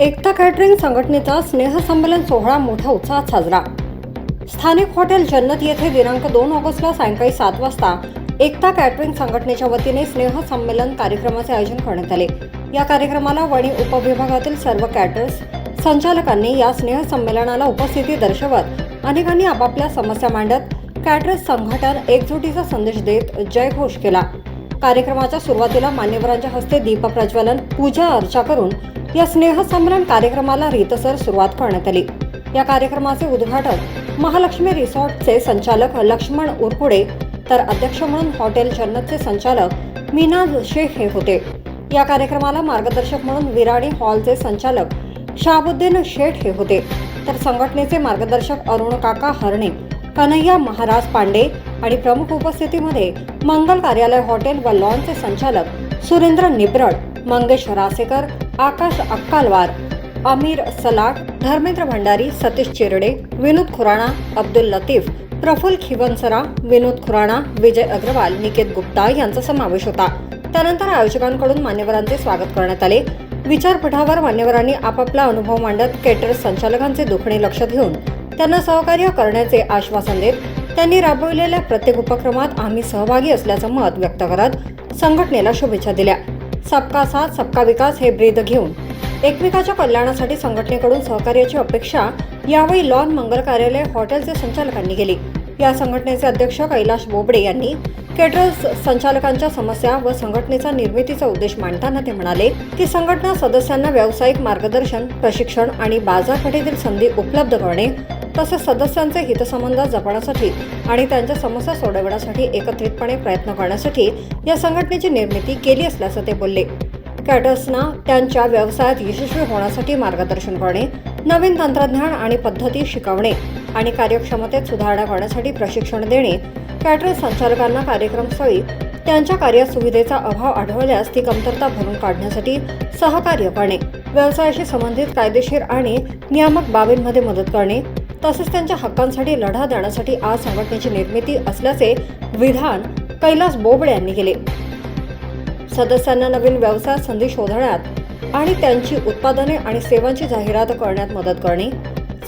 एकता catering संघटनेचा स्नेहसंमेलन सोहळा मोठ्या उत्साहात साजरा. स्थानिक हॉटेल जन्नत येथे दिनांक दोन ऑगस्टला सायंकाळी सात वाजता एकता कॅटरिंग संघटनेच्या वतीने स्नेहसंमेलन कार्यक्रमाचे आयोजन करण्यात आले. या कार्यक्रमाला वणी उपविभागातील सर्व कॅटर्स संचालकांनी या स्नेहसंमेलनाला उपस्थिती दर्शवत अनेकांनी आपापल्या समस्या मांडत कॅटर्स संघटन एकजुटीचा संदेश देत जयघोष केला. कार्यक्रमाच्या सुरुवातीला मान्यवरांच्या हस्ते दीपप्रज्वलन पूजा अर्चा करून या स्नेहसंमेलन कार्यक्रमाला रीतसर सुरुवात करण्यात आली. या कार्यक्रमाचे उद्घाटक महालक्ष्मी रिसॉर्टचे संचालक लक्ष्मण उरकुडे तर अध्यक्ष म्हणून हॉटेल जन्नतचे संचालक मीनाज शेख हे होते. या कार्यक्रमाला मार्गदर्शक म्हणून विराणी हॉलचे संचालक शाहाबुद्दीन शेठ हे होते. तर संघटनेचे मार्गदर्शक अरुण काका हरणे कन्हैया महाराज पांडे आणि प्रमुख उपस्थितीमध्ये मंगल कार्यालय हॉटेल व लॉनचे संचालक सुरेंद्र निब्रड मंगेश रासेकर आकाश अक्कालवार अमीर सलाट धर्मेंद्र भंडारी सतीश चिरडे विनोद खुराणा अब्दुल लतीफ प्रफुल्ल खिवनसरा विनोद खुराणा विजय अग्रवाल निकेत गुप्ता यांचा समावेश होता. त्यानंतर आयोजकांकडून मान्यवरांचे स्वागत करण्यात आले. विचारपीठावर मान्यवरांनी आपापला अनुभव मांडत केटर संचालकांचे दुखणे लक्षात घेऊन त्यांना सहकार्य करण्याचे आश्वासन देत त्यांनी राबविलेल्या प्रत्येक उपक्रमात आम्ही सहभागी असल्याचं मत व्यक्त करत संघटनेला शुभेच्छा दिल्या. सबका साथ सबका विकास हे ब्रीद घेऊन. एकमेकाच्या कल्याणासाठी संघटनेकडून सहकार्याची अपेक्षा यावेळी लॉन मंगल कार्यालय हॉटेलचे संचालकांनी केली. या संघटनेचे अध्यक्ष कैलाश बोबडे यांनी केटरर्स संचालकांच्या समस्या व संघटनेचा निर्मितीचा उद्देश मांडताना ते म्हणाले की संघटना सदस्यांना व्यावसायिक मार्गदर्शन प्रशिक्षण आणि बाजारपेठेतील संधी उपलब्ध करणे तसेच सदस्यांचे हितसंबंध जपण्यासाठी आणि त्यांच्या समस्या सोडविण्यासाठी एकत्रितपणे प्रयत्न करण्यासाठी या संघटनेची निर्मिती केली असल्याचं ते बोलले. कॅटर्सना त्यांच्या व्यवसायात यशस्वी होण्यासाठी मार्गदर्शन करणे नवीन तंत्रज्ञान आणि पद्धती शिकवणे आणि कार्यक्षमतेत सुधारणा करण्यासाठी प्रशिक्षण देणे कॅटरर्स संचालकांना कार्यक्रमस्थळी त्यांच्या कार्यात सुविधेचा अभाव आढळल्यास ती कमतरता भरून काढण्यासाठी सहकार्य करणे व्यवसायाशी संबंधित कायदेशीर आणि नियामक बाबींमध्ये मदत करणे तसेच त्यांच्या हक्कांसाठी लढा देण्यासाठी आज संघटनेची निर्मिती असल्याचे विधान कैलास बोबडे यांनी केले. सदस्यांना नवीन व्यवसाय संधी शोधण्यात आणि त्यांची उत्पादने आणि सेवांची जाहिरात करण्यात मदत करणे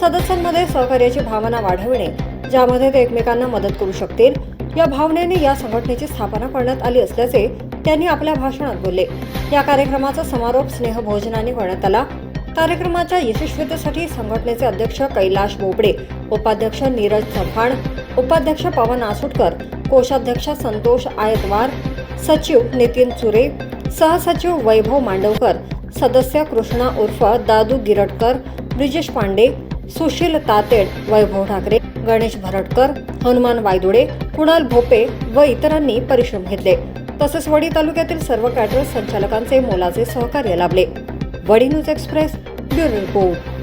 सदस्यांमध्ये सहकार्याची भावना वाढविणे ज्यामध्ये ते एकमेकांना मदत करू शकतील या भावनेने या संघटनेची स्थापना करण्यात आली असल्याचे त्यांनी आपल्या भाषणात बोलले. या कार्यक्रमाचा समारोप स्नेहभोजनाने करण्यात आला. कार्यक्रमाच्या यशस्वीतेसाठी संघटनेचे अध्यक्ष कैलाश बोबडे उपाध्यक्ष नीरज चव्हाण उपाध्यक्ष पवन आसुटकर कोषाध्यक्ष संतोष आयतवार सचिव नितीन चुरे सहसचिव वैभव मांडवकर सदस्य कृष्णा उर्फ दादू गिरटकर ब्रिजेश पांडे सुशील तातेड वैभव ठाकरे गणेश भरटकर हनुमान वायदुडे कुणाल भोपे व इतरांनी परिश्रम घेतले. तसेच वडी तालुक्यातील सर्व कॅटरर्स संचालकांचे मोलाचे सहकार्य लाभले. વડીલુજ એક્સપ્રેસ બ્યુરો રિપોર્ટ.